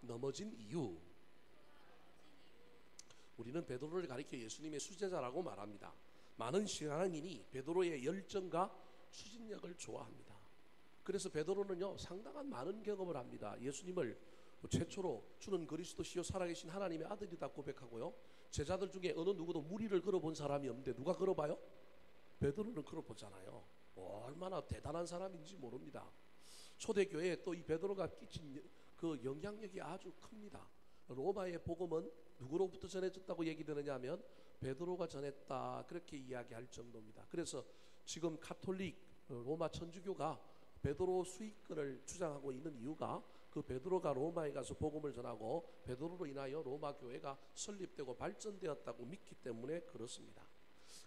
넘어진 이유. 우리는 베드로를 가리켜 예수님의 수제자라고 말합니다. 많은 신앙인이 베드로의 열정과 추진력을 좋아합니다. 그래서 베드로는요 상당한 많은 경험을 합니다. 예수님을 최초로 주는 그리스도시요 살아계신 하나님의 아들이다 고백하고요. 제자들 중에 어느 누구도 무리를 걸어본 사람이 없는데 누가 걸어봐요? 베드로는 걸어보잖아요. 얼마나 대단한 사람인지 모릅니다. 초대교회에 또 이 베드로가 끼친 그 영향력이 아주 큽니다. 로마의 복음은 누구로부터 전해졌다고 얘기 되느냐 하면 베드로가 전했다 그렇게 이야기할 정도입니다. 그래서 지금 카톨릭 어, 로마 천주교가 베드로 수익권을 주장하고 있는 이유가 그 베드로가 로마에 가서 복음을 전하고 베드로로 인하여 로마 교회가 설립되고 발전되었다고 믿기 때문에 그렇습니다.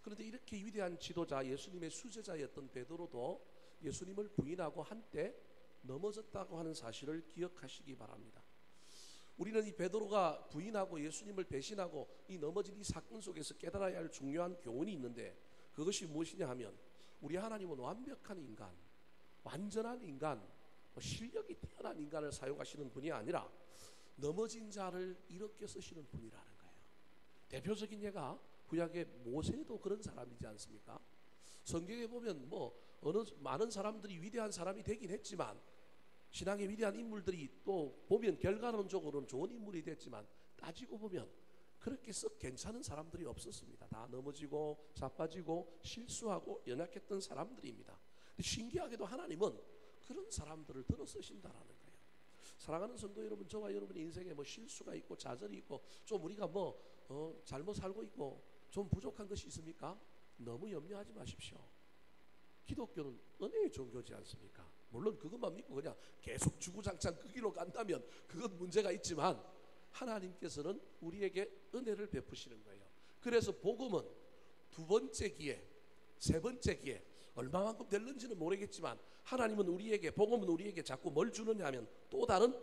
그런데 이렇게 위대한 지도자 예수님의 수제자였던 베드로도 예수님을 부인하고 한때 넘어졌다고 하는 사실을 기억하시기 바랍니다. 우리는 이 베드로가 부인하고 예수님을 배신하고 이 넘어진 이 사건 속에서 깨달아야 할 중요한 교훈이 있는데 그것이 무엇이냐 하면 우리 하나님은 완벽한 인간, 완전한 인간, 뭐 실력이 뛰어난 인간을 사용하시는 분이 아니라 넘어진 자를 이렇게 쓰시는 분이라는 거예요. 대표적인 예가 구약의 모세도 그런 사람이지 않습니까? 성경에 보면 뭐 어느 많은 사람들이 위대한 사람이 되긴 했지만 신앙의 위대한 인물들이 또 보면 결과론적으로는 좋은 인물이 됐지만 따지고 보면 그렇게 썩 괜찮은 사람들이 없었습니다. 다 넘어지고 자빠지고 실수하고 연약했던 사람들입니다. 신기하게도 하나님은 그런 사람들을 들어 쓰신다라는 거예요. 사랑하는 성도 여러분, 저와 여러분의 인생에 뭐 실수가 있고 좌절이 있고 좀 우리가 뭐 어, 잘못 살고 있고 좀 부족한 것이 있습니까? 너무 염려하지 마십시오. 기독교는 은혜의 종교지 않습니까? 물론 그것만 믿고 그냥 계속 주구장창 그 길로 간다면 그건 문제가 있지만 하나님께서는 우리에게 은혜를 베푸시는 거예요. 그래서 복음은 두 번째 기회, 세 번째 기회, 얼마만큼 될는지는 모르겠지만 하나님은 우리에게 복음은 우리에게 자꾸 뭘 주느냐 하면 또 다른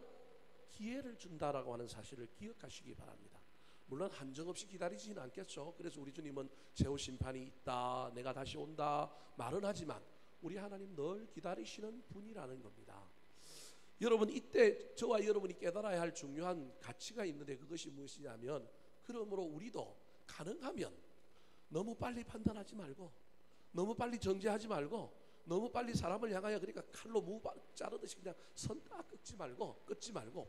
기회를 준다라고 하는 사실을 기억하시기 바랍니다. 물론 한정없이 기다리지는 않겠죠. 그래서 우리 주님은 최후 심판이 있다, 내가 다시 온다 말은 하지만 우리 하나님 늘 기다리시는 분이라는 겁니다. 여러분 이때 저와 여러분이 깨달아야 할 중요한 가치가 있는데 그것이 무엇이냐면 그러므로 우리도 가능하면 너무 빨리 판단하지 말고 너무 빨리 정죄하지 말고 너무 빨리 사람을 향하여 그러니까 칼로 무 자르듯이 그냥 선 딱 끊지 말고 끊지 말고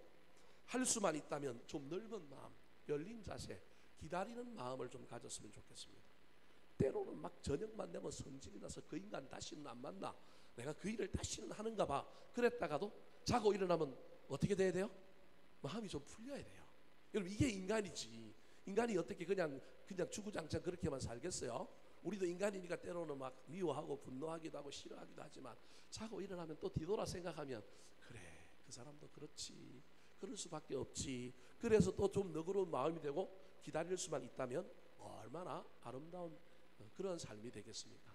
할 수만 있다면 좀 넓은 마음 열린 자세 기다리는 마음을 좀 가졌으면 좋겠습니다. 때로는 막 저녁만 되면 성질이 나서 그 인간 다시는 안 만나. 내가 그 일을 다시는 하는가 봐. 그랬다가도 자고 일어나면 어떻게 돼야 돼요? 마음이 좀 풀려야 돼요. 여러분 이게 인간이지. 인간이 어떻게 그냥 그냥 주구장창 그렇게만 살겠어요? 우리도 인간이니까 때로는 막 미워하고 분노하기도 하고 싫어하기도 하지만 자고 일어나면 또 뒤돌아 생각하면 그래 그 사람도 그렇지 그럴 수밖에 없지 그래서 또 좀 너그러운 마음이 되고 기다릴 수만 있다면 얼마나 아름다운 그런 삶이 되겠습니까?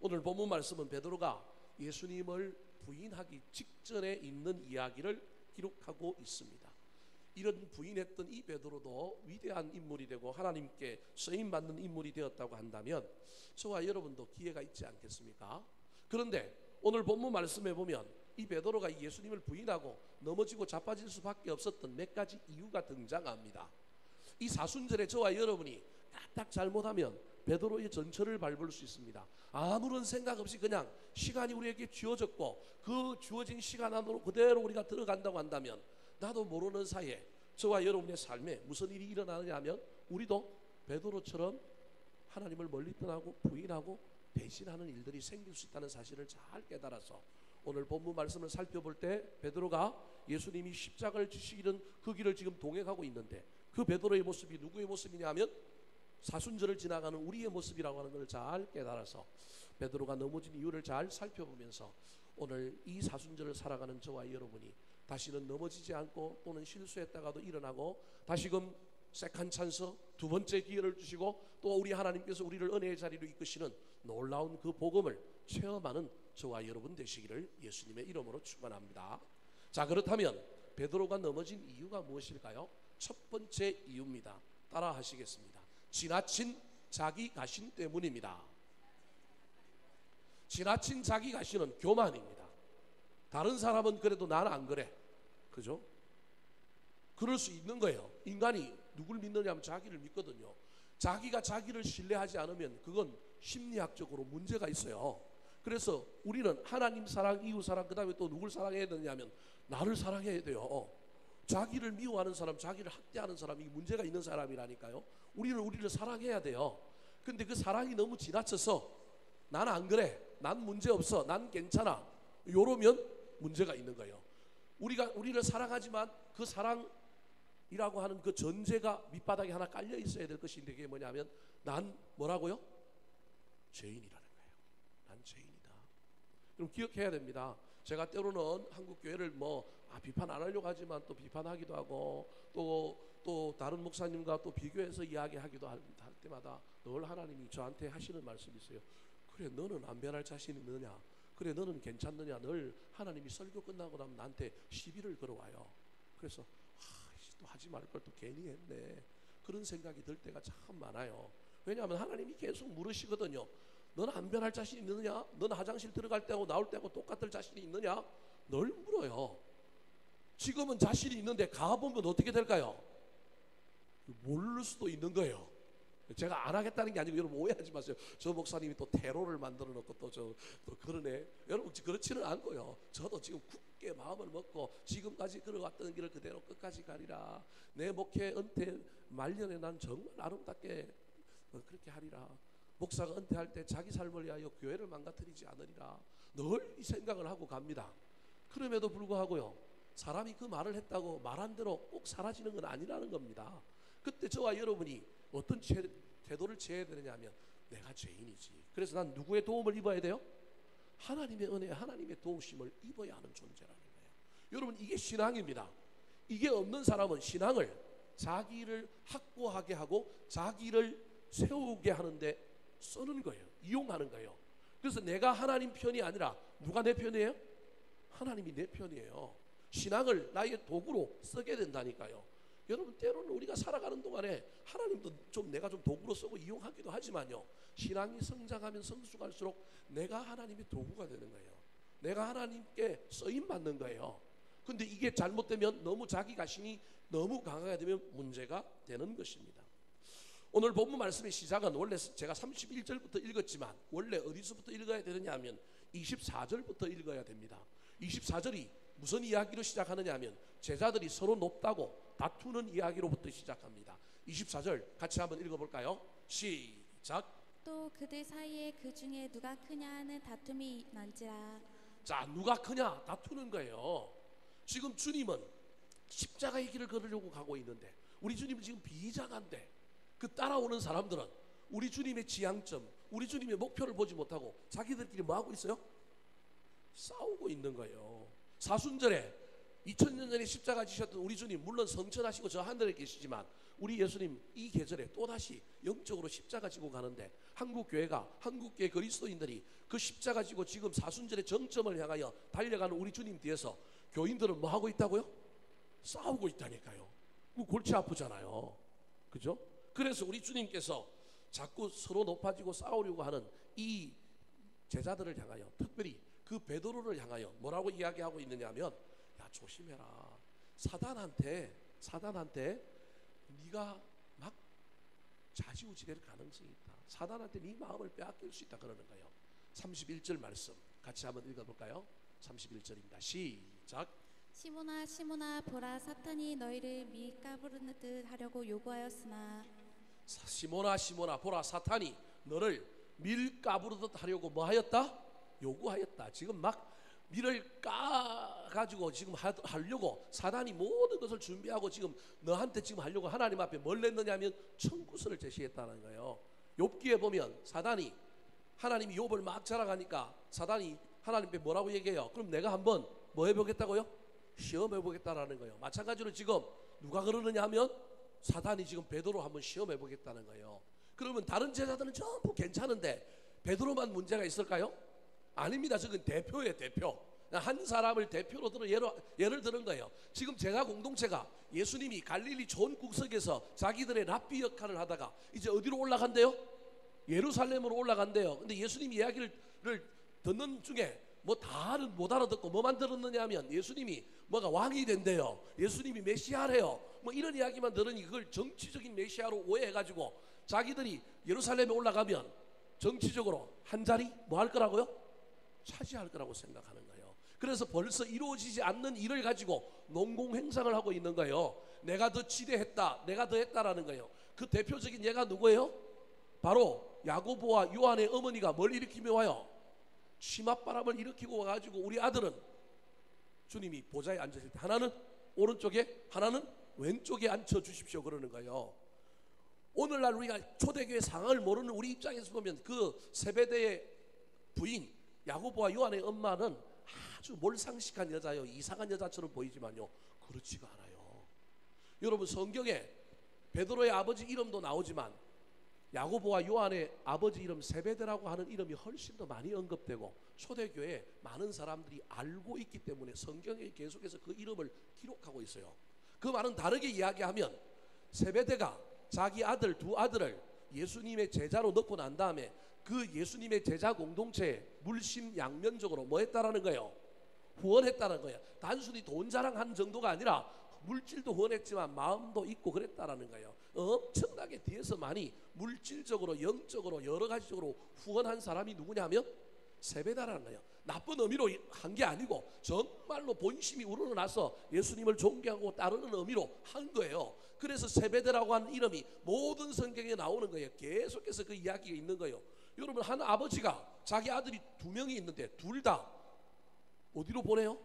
오늘 본문 말씀은 베드로가 예수님을 부인하기 직전에 있는 이야기를 기록하고 있습니다. 이런 부인했던 이 베드로도 위대한 인물이 되고 하나님께 쓰임 받는 인물이 되었다고 한다면 저와 여러분도 기회가 있지 않겠습니까? 그런데 오늘 본문 말씀에 보면 이 베드로가 예수님을 부인하고 넘어지고 자빠질 수밖에 없었던 몇 가지 이유가 등장합니다. 이 사순절에 저와 여러분이 딱 잘못하면 베드로의 전철을 밟을 수 있습니다. 아무런 생각 없이 그냥 시간이 우리에게 주어졌고 그 주어진 시간 안으로 그대로 우리가 들어간다고 한다면 나도 모르는 사이에 저와 여러분의 삶에 무슨 일이 일어나느냐 하면 우리도 베드로처럼 하나님을 멀리 떠나고 부인하고 배신하는 일들이 생길 수 있다는 사실을 잘 깨달아서 오늘 본문 말씀을 살펴볼 때 베드로가 예수님이 십자가를 지시기는 그 길을 지금 동행하고 있는데 그 베드로의 모습이 누구의 모습이냐 하면 사순절을 지나가는 우리의 모습이라고 하는 것을 잘 깨달아서 베드로가 넘어진 이유를 잘 살펴보면서 오늘 이 사순절을 살아가는 저와 여러분이 다시는 넘어지지 않고 또는 실수했다가도 일어나고 다시금 세컨 찬스 두 번째 기회를 주시고 또 우리 하나님께서 우리를 은혜의 자리로 이끄시는 놀라운 그 복음을 체험하는 저와 여러분 되시기를 예수님의 이름으로 축원합니다. 자 그렇다면 베드로가 넘어진 이유가 무엇일까요? 첫 번째 이유입니다. 따라 하시겠습니다. 지나친 자기 가신 때문입니다. 지나친 자기 가신은 교만입니다. 다른 사람은 그래도 나는 안 그래. 그죠? 그럴 수 있는 거예요. 인간이 누굴 믿느냐면 자기를 믿거든요. 자기가 자기를 신뢰하지 않으면 그건 심리학적으로 문제가 있어요. 그래서 우리는 하나님 사랑, 이웃 사랑, 그 다음에 또 누굴 사랑해야 되냐면 나를 사랑해야 돼요. 자기를 미워하는 사람, 자기를 학대하는 사람이 문제가 있는 사람이라니까요. 우리는 우리를 사랑해야 돼요. 근데 그 사랑이 너무 지나쳐서 난 안 그래, 난 문제 없어, 난 괜찮아. 요러면 문제가 있는 거예요. 우리가 우리를 사랑하지만 그 사랑이라고 하는 그 전제가 밑바닥에 하나 깔려 있어야 될 것인데 그게 뭐냐면 난 뭐라고요? 죄인이라는 거예요. 난 죄인이다. 그럼 기억해야 됩니다. 제가 때로는 한국 교회를 뭐 아, 비판 안 하려고 하지만 또 비판하기도 하고 또 또 다른 목사님과 또 비교해서 이야기하기도 할, 할 때마다 늘 하나님이 저한테 하시는 말씀이 있어요. 그래 너는 안 변할 자신 있느냐? 그래 너는 괜찮느냐? 늘 하나님이 설교 끝나고 나면 나한테 시비를 걸어와요. 그래서 아, 또 하지 말 걸 또 괜히 했네. 그런 생각이 들 때가 참 많아요. 왜냐하면 하나님이 계속 물으시거든요. 너는 안 변할 자신 있느냐? 너는 화장실 들어갈 때하고 나올 때하고 똑같을 자신이 있느냐? 늘 물어요. 지금은 자신이 있는데 가보면 어떻게 될까요? 모를 수도 있는 거예요. 제가 안 하겠다는 게 아니고 여러분 오해하지 마세요. 저 목사님이 또 테러를 만들어 놓고 또저또 그러네. 여러분 그렇지는 않고요. 저도 지금 굳게 마음을 먹고 지금까지 걸어왔던 길을 그대로 끝까지 가리라. 내 목회 은퇴 말년에 난 정말 아름답게 어, 그렇게 하리라. 목사가 은퇴할 때 자기 삶을 위하여 교회를 망가뜨리지 않으리라. 늘 이 생각을 하고 갑니다. 그럼에도 불구하고요. 사람이 그 말을 했다고 말한 대로 꼭 사라지는 건 아니라는 겁니다. 그때 저와 여러분이 어떤 채, 태도를 취해야 되느냐면 내가 죄인이지. 그래서 난 누구의 도움을 입어야 돼요? 하나님의 은혜, 하나님의 도우심을 입어야 하는 존재라는 거예요. 여러분 이게 신앙입니다. 이게 없는 사람은 신앙을 자기를 확고하게 하고 자기를 세우게 하는데 쓰는 거예요. 이용하는 거예요. 그래서 내가 하나님 편이 아니라 누가 내 편이에요? 하나님이 내 편이에요. 신앙을 나의 도구로 쓰게 된다니까요. 여러분 때로는 우리가 살아가는 동안에 하나님도 좀 내가 좀 도구로 쓰고 이용하기도 하지만요. 신앙이 성장하면 성숙할수록 내가 하나님의 도구가 되는 거예요. 내가 하나님께 쓰임 받는 거예요. 근데 이게 잘못되면 너무 자기 자신이 너무 강하게 되면 문제가 되는 것입니다. 오늘 본문 말씀의 시작은 원래 제가 31절부터 읽었지만 원래 어디서부터 읽어야 되느냐 하면 24절부터 읽어야 됩니다. 24절이 무슨 이야기로 시작하느냐 하면 제자들이 서로 높다고 다투는 이야기로부터 시작합니다. 24절 같이 한번 읽어볼까요? 시작. 또 그들 사이에 그 중에 누가 크냐 하는 다툼이 난지라 자, 누가 크냐 다투는 거예요. 지금 주님은 십자가의 길을 걸으려고 가고 있는데 우리 주님은 지금 비장한데 그 따라오는 사람들은 우리 주님의 지향점, 우리 주님의 목표를 보지 못하고 자기들끼리 뭐 하고 있어요? 싸우고 있는 거예요. 사순절에 2000년 전에 십자가 지셨던 우리 주님 물론 성천하시고 저 하늘에 계시지만 우리 예수님 이 계절에 또다시 영적으로 십자가 지고 가는데 한국 교회가 한국 교회 그리스도인들이 그 십자가 지고 지금 사순절의 정점을 향하여 달려가는 우리 주님 뒤에서 교인들은 뭐 하고 있다고요? 싸우고 있다니까요. 그 골치 아프잖아요. 그죠? 그래서 우리 주님께서 자꾸 서로 높아지고 싸우려고 하는 이 제자들을 향하여 특별히 그 베드로를 향하여 뭐라고 이야기하고 있느냐면 야 조심해라. 사단한테 사단한테 네가 막 좌지우지될 가능성이 있다. 사단한테 네 마음을 빼앗길 수 있다 그러는 거예요. 31절 말씀 같이 한번 읽어볼까요? 31절입니다. 시작. 시모나 시모나 보라 사탄이 너희를 밀가부르듯 하려고 요구하였으나 사- 시모나 시모나 보라 사탄이 너를 밀가부르듯 하려고 뭐 하였다? 요구하였다. 지금 막 밀을 까 가지고 지금 하, 하려고 사단이 모든 것을 준비하고 지금 너한테 지금 하려고 하나님 앞에 뭘 냈느냐면 청구서를 제시했다는 거예요. 욥기에 보면 사단이 하나님이 욥을 막 자랑하니까 사단이 하나님 앞에 뭐라고 얘기해요? 그럼 내가 한번 뭐 해보겠다고요? 시험해 보겠다라는 거예요. 마찬가지로 지금 누가 그러느냐 하면 사단이 지금 베드로 한번 시험해 보겠다는 거예요. 그러면 다른 제자들은 전부 괜찮은데 베드로만 문제가 있을까요? 아닙니다. 저건 대표예요, 대표. 한 사람을 대표로 들어 예를, 예를 드는 거예요. 지금 제가 공동체가 예수님이 갈릴리 좋은 국석에서 자기들의 랍비 역할을 하다가 이제 어디로 올라간대요? 예루살렘으로 올라간대요. 근데 예수님 이야기를 듣는 중에 뭐 다는 못 알아듣고 뭐만 들었느냐 하면 예수님이 뭐가 왕이 된대요. 예수님이 메시아래요. 뭐 이런 이야기만 들으니 그걸 정치적인 메시아로 오해해가지고 자기들이 예루살렘에 올라가면 정치적으로 한 자리 뭐 할 거라고요? 차지할 거라고 생각하는 거예요. 그래서 벌써 이루어지지 않는 일을 가지고 농공 행상을 하고 있는 거예요. 내가 더 지대했다, 내가 더 했다라는 거예요. 그 대표적인 예가 누구예요? 바로 야고보와 요한의 어머니가 뭘 일으키며 와요? 치맛바람을 일으키고 와가지고 우리 아들은 주님이 보좌에 앉으실 때 하나는 오른쪽에 하나는 왼쪽에 앉혀 주십시오 그러는 거예요. 오늘날 우리가 초대교회 상황을 모르는 우리 입장에서 보면 그 세배대의 부인 야고보와 요한의 엄마는 아주 몰상식한 여자요 이상한 여자처럼 보이지만요 그렇지가 않아요. 여러분 성경에 베드로의 아버지 이름도 나오지만 야고보와 요한의 아버지 이름 세베드라고 하는 이름이 훨씬 더 많이 언급되고 초대교회 많은 사람들이 알고 있기 때문에 성경에 계속해서 그 이름을 기록하고 있어요. 그 말은 다르게 이야기하면 세베드가 자기 아들 두 아들을 예수님의 제자로 넣고 난 다음에 그 예수님의 제자 공동체에 물심 양면적으로 뭐 했다라는 거예요? 후원했다는 거예요. 단순히 돈 자랑하는 정도가 아니라 물질도 후원했지만 마음도 있고 그랬다라는 거예요. 엄청나게 뒤에서 많이 물질적으로 영적으로 여러 가지적으로 후원한 사람이 누구냐면 세배다라는 거예요. 나쁜 의미로 한 게 아니고 정말로 본심이 우러나서 예수님을 존경하고 따르는 의미로 한 거예요. 그래서 세배대라고 하는 이름이 모든 성경에 나오는 거예요. 계속해서 그 이야기가 있는 거예요. 여러분 한 아버지가 자기 아들이 두 명이 있는데 둘다 어디로 보내요?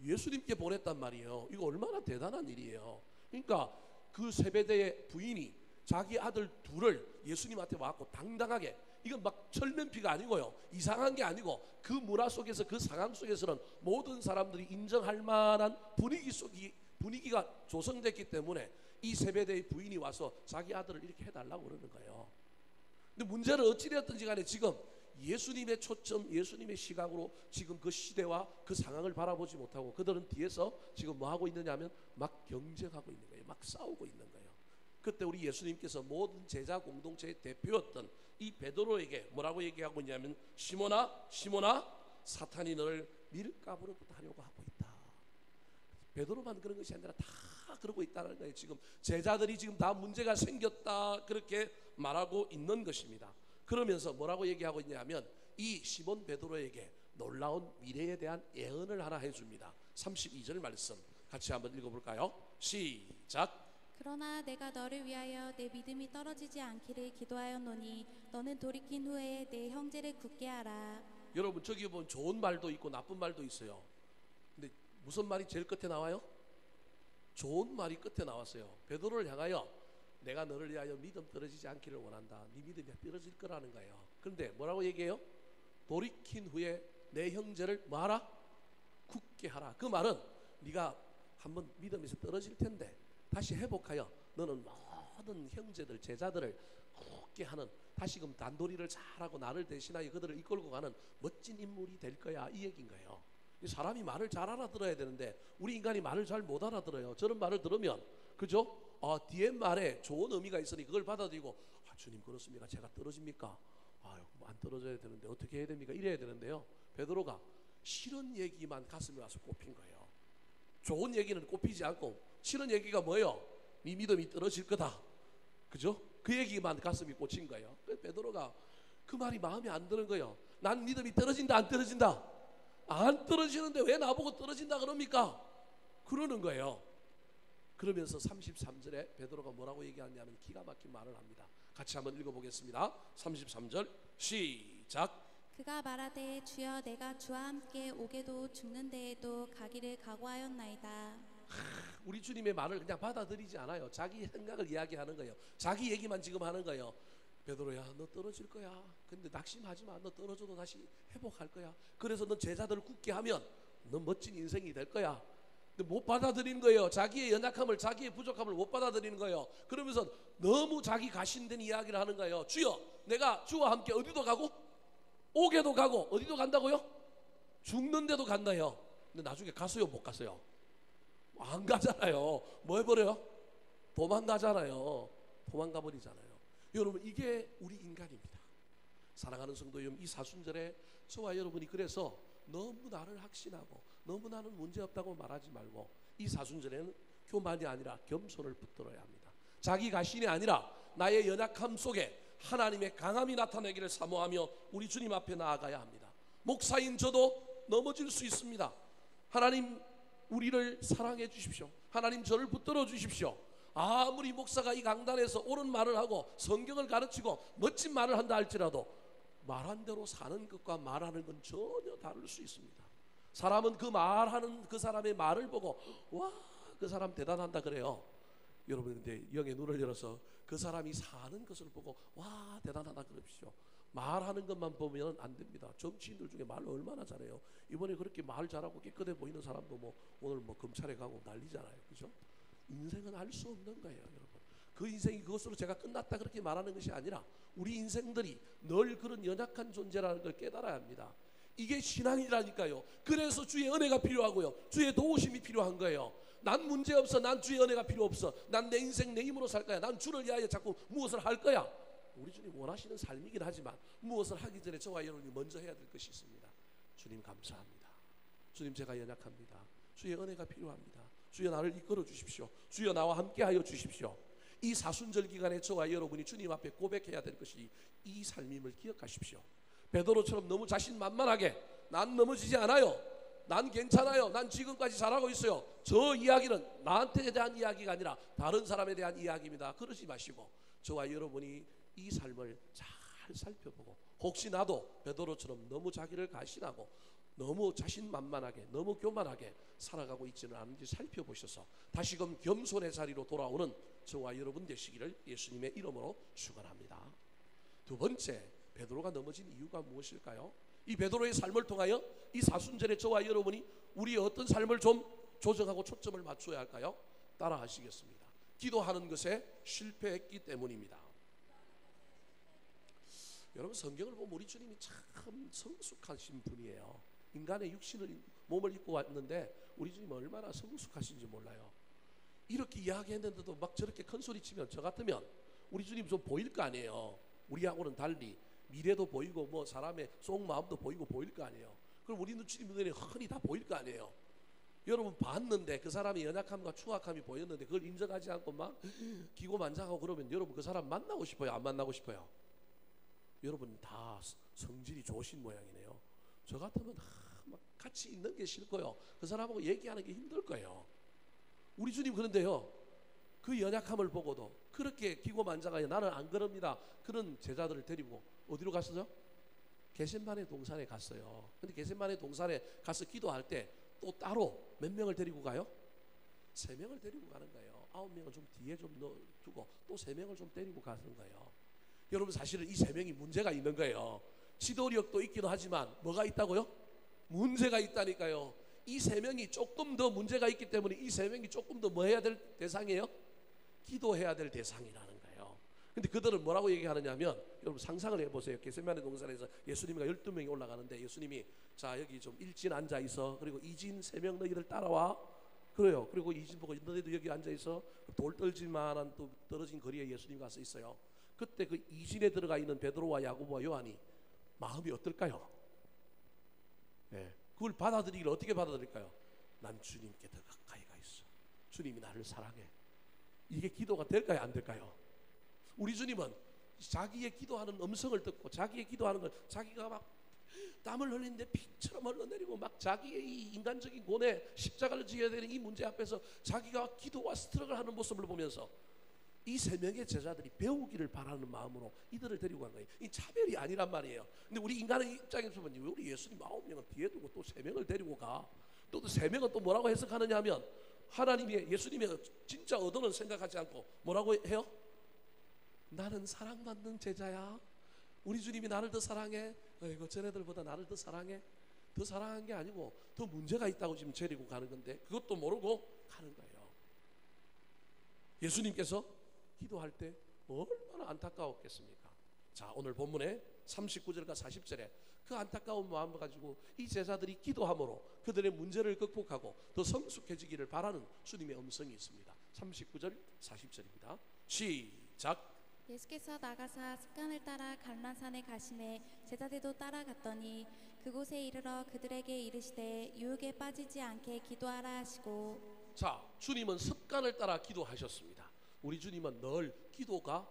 예수님께 보냈단 말이에요. 이거 얼마나 대단한 일이에요. 그러니까 그 세배대의 부인이 자기 아들 둘을 예수님한테 와갖고 당당하게 이건 막 철면피가 아니고요. 이상한 게 아니고 그 문화 속에서 그 상황 속에서는 모든 사람들이 인정할 만한 분위기 속이 분위기가 조성됐기 때문에 이 세배대의 부인이 와서 자기 아들을 이렇게 해달라고 그러는 거예요. 근데 문제는 어찌되었든지 간에 지금 예수님의 초점, 예수님의 시각으로 지금 그 시대와 그 상황을 바라보지 못하고 그들은 뒤에서 지금 뭐 하고 있느냐면 막 경쟁하고 있는 거예요. 막 싸우고 있는 거예요. 그때 우리 예수님께서 모든 제자 공동체의 대표였던 이 베드로에게 뭐라고 얘기하고 있냐면 시몬아, 시몬아, 사탄이 너를 밀가부로 하려고 하고 있다. 베드로만 그런 것이 아니라 다 그러고 있다는 거예요. 지금 제자들이 지금 다 문제가 생겼다 그렇게 말하고 있는 것입니다. 그러면서 뭐라고 얘기하고 있냐면 이 시몬 베드로에게 놀라운 미래에 대한 예언을 하나 해줍니다. 32절 말씀 같이 한번 읽어볼까요? 시작. 그러나 내가 너를 위하여 내 믿음이 떨어지지 않기를 기도하였노니 너는 돌이킨 후에 내 형제를 굳게 하라. 여러분 저기 보면 좋은 말도 있고 나쁜 말도 있어요. 근데 무슨 말이 제일 끝에 나와요? 좋은 말이 끝에 나왔어요. 베드로를 향하여 내가 너를 위하여 믿음 떨어지지 않기를 원한다. 네 믿음이 떨어질 거라는 거예요. 그런데 뭐라고 얘기해요? 돌이킨 후에 내 형제를 뭐하라? 굳게 하라. 그 말은 네가 한번 믿음에서 떨어질 텐데 다시 회복하여 너는 모든 형제들 제자들을 굳게 하는 다시금 단도리를 잘하고 나를 대신하여 그들을 이끌고 가는 멋진 인물이 될 거야 이 얘기인 거예요. 이 사람이 말을 잘 알아들어야 되는데 우리 인간이 말을 잘 못 알아들어요. 저런 말을 들으면 그죠? 아, 뒤에 말에 좋은 의미가 있으니 그걸 받아들이고 아, 주님 그렇습니까? 제가 떨어집니까? 아, 안 떨어져야 되는데 어떻게 해야 됩니까? 이래야 되는데요. 베드로가 싫은 얘기만 가슴에 와서 꼽힌 거예요. 좋은 얘기는 꼽히지 않고 싫은 얘기가 뭐예요? 네 믿음이 떨어질 거다. 그죠? 그 얘기만 가슴이 꽂힌 거예요. 그 베드로가 그 말이 마음에 안 드는 거예요. 난 믿음이 떨어진다 안 떨어진다. 안 떨어지는데 왜 나보고 떨어진다 그럽니까? 그러는 거예요. 그러면서 33절에 베드로가 뭐라고 얘기하냐면 기가 막힌 말을 합니다. 같이 한번 읽어보겠습니다. 33절 시작. 그가 말하되 주여 내가 주와 함께 오게도 죽는 데에도 가기를 각오하였나이다. 우리 주님의 말을 그냥 받아들이지 않아요. 자기 생각을 이야기하는 거예요. 자기 얘기만 지금 하는 거예요. 베드로야, 너 떨어질 거야. 근데 낙심하지 마. 너 떨어져도 다시 회복할 거야. 그래서 너 제자들을 굳게 하면 너 멋진 인생이 될 거야. 못 받아들이는 거예요. 자기의 연약함을, 자기의 부족함을 못 받아들이는 거예요. 그러면서 너무 자기 가신된 이야기를 하는 거예요. 주여, 내가 주와 함께 어디도 가고 오게도 가고 어디도 간다고요? 죽는데도 간다요. 근데 나중에 갔어요, 못 갔어요? 안 가잖아요. 뭐 해버려요? 도망가잖아요. 도망가 버리잖아요. 여러분 이게 우리 인간입니다. 사랑하는 성도 여러분 이 사순절에 저와 여러분이 그래서 너무 나를 확신하고 너무 나는 문제 없다고 말하지 말고 이 사순절에는 교만이 아니라 겸손을 붙들어야 합니다. 자기 가신이 아니라 나의 연약함 속에 하나님의 강함이 나타나기를 사모하며 우리 주님 앞에 나아가야 합니다. 목사인 저도 넘어질 수 있습니다. 하나님 우리를 사랑해 주십시오. 하나님 저를 붙들어 주십시오. 아무리 목사가 이 강단에서 옳은 말을 하고 성경을 가르치고 멋진 말을 한다 할지라도 말한 대로 사는 것과 말하는 건 전혀 다를 수 있습니다. 사람은 그 말하는 그 사람의 말을 보고 와 그 사람 대단한다 그래요. 여러분 근데 영의 눈을 열어서 그 사람이 사는 것을 보고 와 대단하다 그럽시오. 말하는 것만 보면 안 됩니다. 정치인들 중에 말을 얼마나 잘해요. 이번에 그렇게 말 잘하고 깨끗해 보이는 사람도 뭐 오늘 뭐 검찰에 가고 난리잖아요. 그죠? 인생은 알 수 없는 거예요, 여러분. 그 인생이 그것으로 제가 끝났다 그렇게 말하는 것이 아니라 우리 인생들이 늘 그런 연약한 존재라는 걸 깨달아야 합니다. 이게 신앙이라니까요. 그래서 주의 은혜가 필요하고요. 주의 도우심이 필요한 거예요. 난 문제 없어. 난 주의 은혜가 필요 없어. 난 내 인생 내 힘으로 살 거야. 난 주를 위하여 자꾸 무엇을 할 거야. 우리 주님 원하시는 삶이긴 하지만 무엇을 하기 전에 저와 여러분이 먼저 해야 될 것이 있습니다. 주님 감사합니다. 주님 제가 연약합니다. 주의 은혜가 필요합니다. 주여 나를 이끌어 주십시오. 주여 나와 함께 하여 주십시오. 이 사순절 기간에 저와 여러분이 주님 앞에 고백해야 될 것이 이 삶임을 기억하십시오. 베드로처럼 너무 자신만만하게 난 넘어지지 않아요. 난 괜찮아요. 난 지금까지 잘하고 있어요. 저 이야기는 나한테 대한 이야기가 아니라 다른 사람에 대한 이야기입니다. 그러지 마시고 저와 여러분이 이 삶을 잘 살펴보고 혹시 나도 베드로처럼 너무 자기를 가신하고 너무 자신만만하게 너무 교만하게 살아가고 있지는 않은지 살펴보셔서 다시금 겸손의 자리로 돌아오는 저와 여러분 되시기를 예수님의 이름으로 축원합니다. 두 번째 베드로가 넘어진 이유가 무엇일까요? 이 베드로의 삶을 통하여 이 사순절에 저와 여러분이 우리의 어떤 삶을 좀 조정하고 초점을 맞춰야 할까요? 따라 하시겠습니다. 기도하는 것에 실패했기 때문입니다. 여러분 성경을 보면 우리 주님이 참 성숙하신 분이에요. 인간의 육신을 몸을 입고 왔는데 우리 주님 얼마나 성숙하신지 몰라요. 이렇게 이야기했는데도 막 저렇게 큰 소리 치면 저 같으면 우리 주님 좀 보일 거 아니에요. 우리하고는 달리 미래도 보이고 뭐 사람의 속마음도 보이고 보일 거 아니에요. 그럼 우리 눈에 흔히 다 보일 거 아니에요. 여러분 봤는데 그 사람의 연약함과 추악함이 보였는데 그걸 인정하지 않고 막 기고만장하고 그러면 여러분 그 사람 만나고 싶어요? 안 만나고 싶어요? 여러분 다 성질이 좋으신 모양이네요. 저 같으면 하, 막 같이 있는 게 싫고요. 그 사람하고 얘기하는 게 힘들 거예요. 우리 주님 그런데요. 그 연약함을 보고도 그렇게 기고만장하여 나는 안 그럽니다. 그런 제자들을 데리고 어디로 갔어요? 게센만의 동산에 갔어요. 근데 게센만의 동산에 가서 기도할 때 또 따로 몇 명을 데리고 가요? 세 명을 데리고 가는 거예요. 아홉 명을 좀 뒤에 좀 넣어두고 또 세 명을 좀 데리고 가는 거예요. 여러분 사실은 이 세 명이 문제가 있는 거예요. 지도력도 있기도 하지만 뭐가 있다고요? 문제가 있다니까요. 이 세 명이 조금 더 문제가 있기 때문에 이 세 명이 조금 더 뭐 해야 될 대상이에요? 기도해야 될 대상이라는 거예요. 근데 그들은 뭐라고 얘기하느냐면 여러분 상상을 해보세요. 게세마네 동산에서 예수님과 12명이 올라가는데 예수님이 자 여기 좀 일진 앉아 있어. 그리고 이진 세명 너희들 따라와. 그래요. 그리고 이진 보고 너희도 여기 앉아 있어. 돌 떨질만한 또 떨어진 거리에 예수님 가서 있어요. 그때 그 이진에 들어가 있는 베드로와 야고보와 요한이 마음이 어떨까요? 네. 그걸 받아들이기를 어떻게 받아들일까요? 난 주님께 더 가까이 가 있어. 주님이 나를 사랑해. 이게 기도가 될까요? 안 될까요? 우리 주님은 자기의 기도하는 음성을 듣고 자기의 기도하는 걸 자기가 막 땀을 흘리는데 피처럼 흘러내리고 막 자기의 이 인간적인 고뇌 십자가를 지어야 되는 이 문제 앞에서 자기가 기도와 스트럭을 하는 모습을 보면서 이 세 명의 제자들이 배우기를 바라는 마음으로 이들을 데리고 간 거예요. 이 차별이 아니란 말이에요. 근데 우리 인간의 입장에서 보면 왜 우리 예수님 아홉 명은 뒤에 두고 또 세 명을 데리고 가? 또 세 명은 또 뭐라고 해석하느냐 하면 하나님의 예수님의 진짜 의도는 생각하지 않고 뭐라고 해요? 나는 사랑받는 제자야. 우리 주님이 나를 더 사랑해. 어이구 쟤네들보다 나를 더 사랑해. 더 사랑한 게 아니고 더 문제가 있다고 지금 데리고 가는 건데 그것도 모르고 가는 거예요. 예수님께서 기도할 때 얼마나 안타까웠겠습니까? 자 오늘 본문에 39절과 40절에 그 안타까운 마음을 가지고 이 제자들이 기도함으로 그들의 문제를 극복하고 더 성숙해지기를 바라는 주님의 음성이 있습니다. 39절 40절입니다. 시작. 예수께서 나가사 습관을 따라 갈란산에 가시매 제자들도 따라갔더니 그곳에 이르러 그들에게 이르시되 유혹에 빠지지 않게 기도하라 하시고 자 주님은 습관을 따라 기도하셨습니다. 우리 주님은 늘 기도가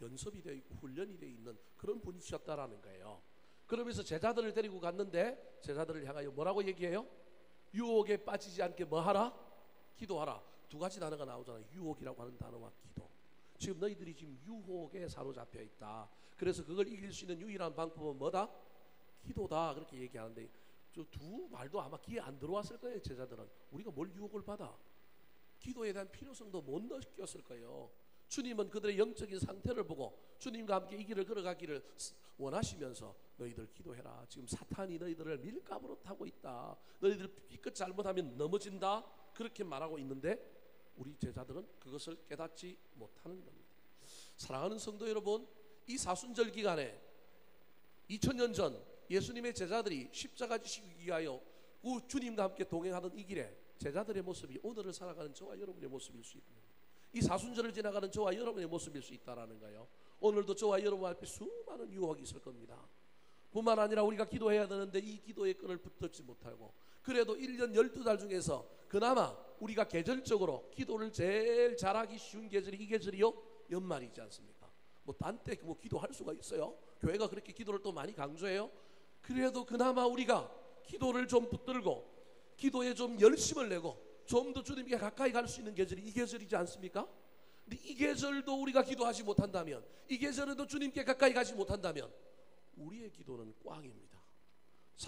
연습이 되어 있고 훈련이 되어 있는 그런 분이셨다라는 거예요. 그러면서 제자들을 데리고 갔는데 제자들을 향하여 뭐라고 얘기해요? 유혹에 빠지지 않게 뭐 하라? 기도하라. 두 가지 단어가 나오잖아요. 유혹이라고 하는 단어와 기도. 지금 너희들이 지금 유혹에 사로잡혀 있다. 그래서 그걸 이길 수 있는 유일한 방법은 뭐다? 기도다. 그렇게 얘기하는데 저 두 말도 아마 귀에 안 들어왔을 거예요. 제자들은 우리가 뭘 유혹을 받아? 기도에 대한 필요성도 못 느꼈을 거예요. 주님은 그들의 영적인 상태를 보고 주님과 함께 이 길을 걸어가기를 원하시면서 너희들 기도해라. 지금 사탄이 너희들을 밀가부로 타고 있다. 너희들 이끝 잘못하면 넘어진다. 그렇게 말하고 있는데 우리 제자들은 그것을 깨닫지 못하는 겁니다. 사랑하는 성도 여러분, 이 사순절 기간에 2000년 전 예수님의 제자들이 십자가 지시기 위하여 그 주님과 함께 동행하던 이 길에 제자들의 모습이 오늘을 살아가는 저와 여러분의 모습일 수 있는 이 사순절을 지나가는 저와 여러분의 모습일 수 있다라는 거예요. 오늘도 저와 여러분 앞에 수많은 유혹이 있을 겁니다. 뿐만 아니라 우리가 기도해야 되는데 이 기도의 끈을 붙들지 못하고 그래도 1년 12달 중에서 그나마 우리가 계절적으로 기도를 제일 잘하기 쉬운 계절이 이 계절이요 연말이지 않습니까? 뭐딴때뭐 기도할 수가 있어요. 교회가 그렇게 기도를 또 많이 강조해요. 그래도 그나마 우리가 기도를 좀 붙들고 기도에 좀 열심을 내고 좀 더 주님께 가까이 갈 수 있는 계절이 이 계절이지 않습니까? 근데 이 계절도 우리가 기도하지 못한다면 이 계절에도 주님께 가까이 가지 못한다면 우리의 기도는 꽝입니다.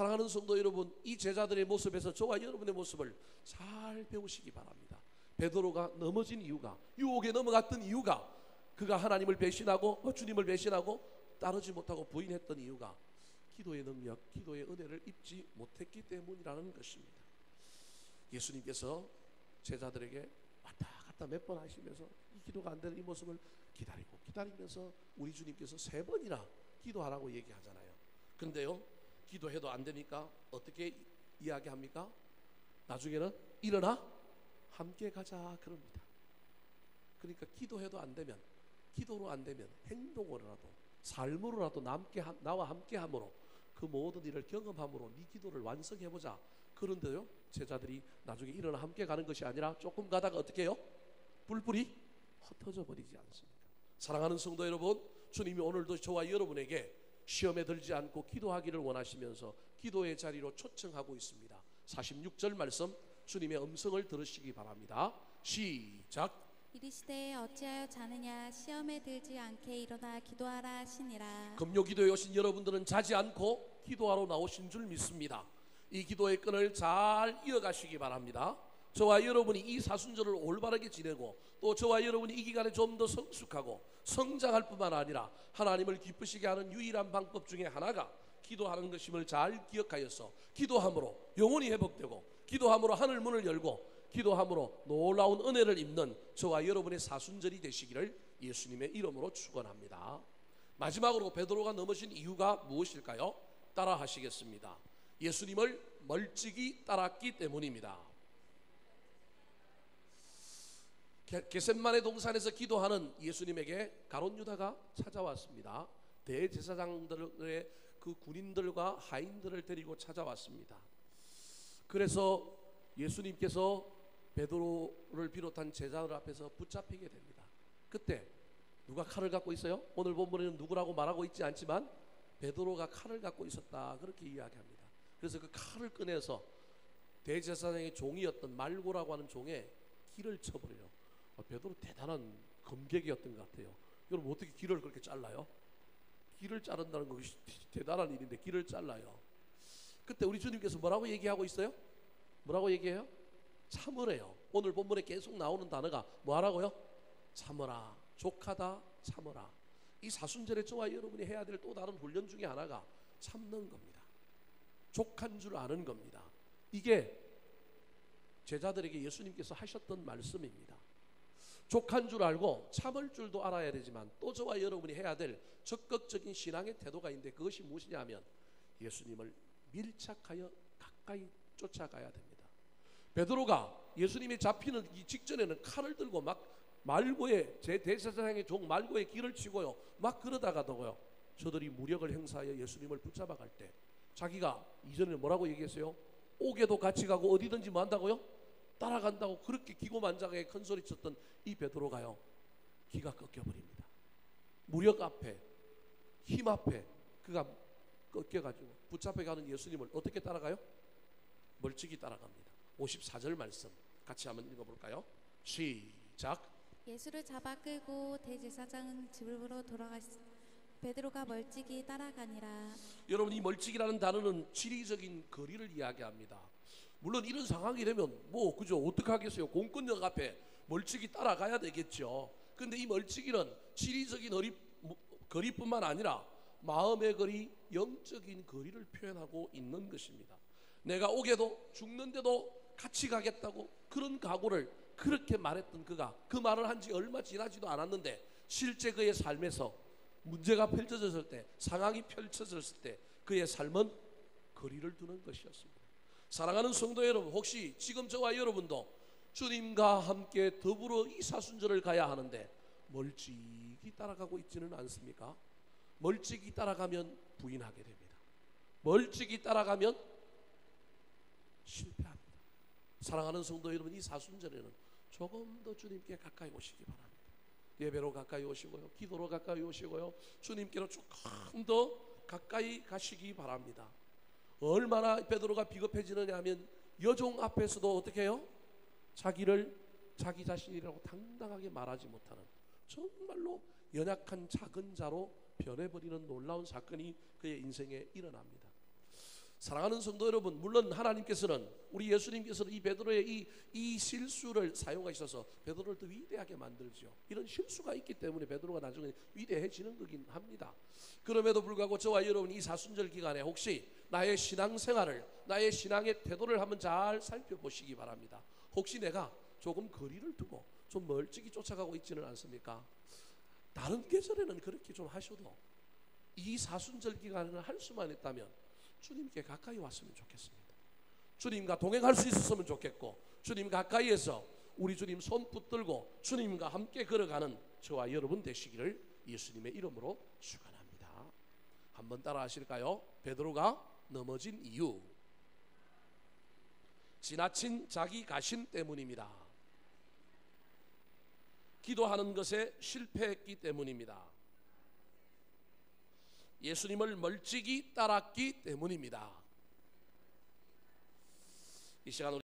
사랑하는 성도 여러분, 이 제자들의 모습에서 저와 여러분의 모습을 잘 배우시기 바랍니다. 베드로가 넘어진 이유가 유혹에 넘어갔던 이유가 그가 하나님을 배신하고 어, 주님을 배신하고 따르지 못하고 부인했던 이유가 기도의 능력, 기도의 은혜를 입지 못했기 때문이라는 것입니다. 예수님께서 제자들에게 왔다 갔다 몇 번 하시면서 이 기도가 안 되는 이 모습을 기다리고 기다리면서 우리 주님께서 세 번이나 기도하라고 얘기하잖아요. 그런데요, 기도해도 안 되니까 어떻게 이야기합니까? 나중에는 일어나 함께 가자 그럽니다. 그러니까 기도해도 안 되면 기도로 안 되면 행동으로라도 삶으로라도 남게 함- 나와 함께 함으로 그 모든 일을 경험함으로 네 기도를 완성해 보자. 그런데요, 제자들이 나중에 일어나 함께 가는 것이 아니라 조금 가다가 어떻게 해요? 뿔뿔이 흩어져 버리지 않습니까? 사랑하는 성도 여러분, 주님이 오늘도 저와 여러분에게 시험에 들지 않고 기도하기를 원하시면서 기도의 자리로 초청하고 있습니다. 46절 말씀 주님의 음성을 들으시기 바랍니다. 시작. 이르시되 어찌하여 자느냐 시험에 들지 않게 일어나 기도하라 하시니라 금요 기도에 오신 여러분들은 자지 않고 기도하러 나오신 줄 믿습니다. 이 기도의 끈을 잘 이어가시기 바랍니다. 저와 여러분이 이 사순절을 올바르게 지내고 또 저와 여러분이 이 기간에 좀 더 성숙하고 성장할 뿐만 아니라 하나님을 기쁘시게 하는 유일한 방법 중에 하나가 기도하는 것임을 잘 기억하여서 기도함으로 영혼이 회복되고 기도함으로 하늘 문을 열고 기도함으로 놀라운 은혜를 입는 저와 여러분의 사순절이 되시기를 예수님의 이름으로 축원합니다. 마지막으로 베드로가 넘어진 이유가 무엇일까요? 따라 하시겠습니다. 예수님을 멀찍이 따랐기 때문입니다. 게- 게셋만의 동산에서 기도하는 예수님에게 가론 유다가 찾아왔습니다. 대제사장들의 그 군인들과 하인들을 데리고 찾아왔습니다. 그래서 예수님께서 베드로를 비롯한 제자들 앞에서 붙잡히게 됩니다. 그때 누가 칼을 갖고 있어요? 오늘 본문에는 누구라고 말하고 있지 않지만 베드로가 칼을 갖고 있었다 그렇게 이야기합니다. 그래서 그 칼을 꺼내서 대제사장의 종이었던 말고라고 하는 종에 길을 쳐버려요. 아, 베드로 대단한 검객이었던 것 같아요. 여러분 어떻게 길을 그렇게 잘라요? 길을 자른다는 것이 대단한 일인데 길을 잘라요. 그때 우리 주님께서 뭐라고 얘기하고 있어요? 뭐라고 얘기해요? 참으래요. 오늘 본문에 계속 나오는 단어가 뭐하라고요? 참으라. 족하다. 참으라. 이 사순절에 저와 여러분이 해야 될 또 다른 훈련 중에 하나가 참는 겁니다. 족한 줄 아는 겁니다. 이게 제자들에게 예수님께서 하셨던 말씀입니다. 족한 줄 알고 참을 줄도 알아야 되지만 또 저와 여러분이 해야 될 적극적인 신앙의 태도가 있는데 그것이 무엇이냐 하면 예수님을 밀착하여 가까이 쫓아가야 됩니다. 베드로가 예수님이 잡히는 이 직전에는 칼을 들고 막 말고의 제 대제사장의 종 말고의 길을 치고요. 막 그러다가도요. 저들이 무력을 행사하여 예수님을 붙잡아 갈 때 자기가 이전에 뭐라고 얘기했어요? 옥에도 같이 가고 어디든지 뭐 한다고요? 따라간다고 그렇게 기고만장하게 큰 소리 쳤던 이 베드로가요 기가 꺾여 버립니다. 무력 앞에 힘 앞에 그가 꺾여가지고 붙잡혀 가는 예수님을 어떻게 따라가요? 멀찍이 따라갑니다. 54절 말씀 같이 한번 읽어볼까요? 시작. 예수를 잡아 끌고 대제사장은 집으로 돌아갔 베드로가 멀찍이 따라가니라 여러분 이 멀찍이라는 단어는 지리적인 거리를 이야기합니다. 물론 이런 상황이 되면 뭐 그죠 어떻게 하겠어요? 공권력 앞에 멀찍이 따라가야 되겠죠. 근데 이 멀찍이는 지리적인 거리, 거리뿐만 아니라 마음의 거리, 영적인 거리를 표현하고 있는 것입니다. 내가 오게도 죽는데도 같이 가겠다고 그런 각오를 그렇게 말했던 그가 그 말을 한 지 얼마 지나지도 않았는데 실제 그의 삶에서 문제가 펼쳐졌을 때 상황이 펼쳐졌을 때 그의 삶은 거리를 두는 것이었습니다. 사랑하는 성도 여러분 혹시 지금 저와 여러분도 주님과 함께 더불어 이 사순절을 가야 하는데 멀찍이 따라가고 있지는 않습니까? 멀찍이 따라가면 부인하게 됩니다. 멀찍이 따라가면 실패합니다. 사랑하는 성도 여러분 이 사순절에는 조금 더 주님께 가까이 오시기 바랍니다. 예배로 가까이 오시고요. 기도로 가까이 오시고요. 주님께로 조금 더 가까이 가시기 바랍니다. 얼마나 베드로가 비겁해지느냐 하면 여종 앞에서도 어떻게 해요? 자기를 자기 자신이라고 당당하게 말하지 못하는 정말로 연약한 작은 자로 변해버리는 놀라운 사건이 그의 인생에 일어납니다. 사랑하는 성도 여러분, 물론 하나님께서는 우리 예수님께서는 이 베드로의 이, 이 실수를 사용하셔서 베드로를 더 위대하게 만들죠. 이런 실수가 있기 때문에 베드로가 나중에 위대해지는 거긴 합니다. 그럼에도 불구하고 저와 여러분 이 사순절 기간에 혹시 나의 신앙 생활을 나의 신앙의 태도를 한번 잘 살펴보시기 바랍니다. 혹시 내가 조금 거리를 두고 좀 멀찍이 쫓아가고 있지는 않습니까? 다른 계절에는 그렇게 좀 하셔도 이 사순절 기간에는 할 수만 있다면 주님께 가까이 왔으면 좋겠습니다. 주님과 동행할 수 있었으면 좋겠고 주님 가까이에서 우리 주님 손 붙들고 주님과 함께 걸어가는 저와 여러분 되시기를 예수님의 이름으로 축원합니다. 한번 따라 하실까요? 베드로가 넘어진 이유 지나친 자기 가신 때문입니다. 기도하는 것에 실패했기 때문입니다. 예수님을 멀찍이 따랐기 때문입니다. 이 시간